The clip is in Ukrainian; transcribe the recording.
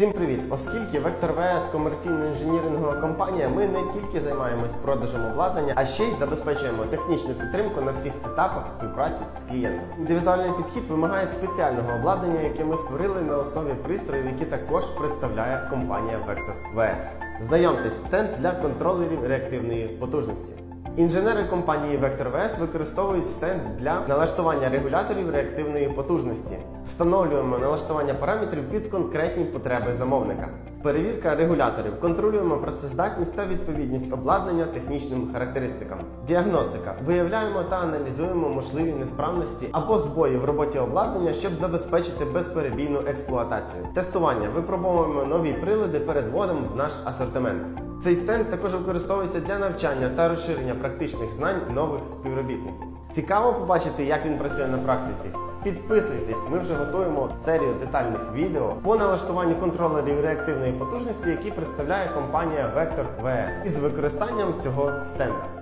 Всім привіт! Оскільки Вектор ВС комерційно інженірингова компанія, ми не тільки займаємось продажем обладнання, а ще й забезпечуємо технічну підтримку на всіх етапах співпраці з клієнтом. Індивідуальний підхід вимагає спеціального обладнання, яке ми створили на основі пристроїв, які також представляє компанія Вектор ВС. Знайомтесь, стенд для контролерів реактивної потужності. Інженери компанії VectorVS використовують стенд для налаштування регуляторів реактивної потужності. Встановлюємо налаштування параметрів під конкретні потреби замовника. Перевірка регуляторів. Контролюємо працездатність та відповідність обладнання технічним характеристикам. Діагностика. Виявляємо та аналізуємо можливі несправності або збої в роботі обладнання, щоб забезпечити безперебійну експлуатацію. Тестування. Випробовуємо нові прилади перед вводом в наш асортимент. Цей стенд також використовується для навчання та розширення практичних знань нових співробітників. Цікаво побачити, як він працює на практиці. Підписуйтесь, ми вже готуємо серію детальних відео по налаштуванню контролерів реактивної потужності, які представляє компанія Vector VS із використанням цього стенда.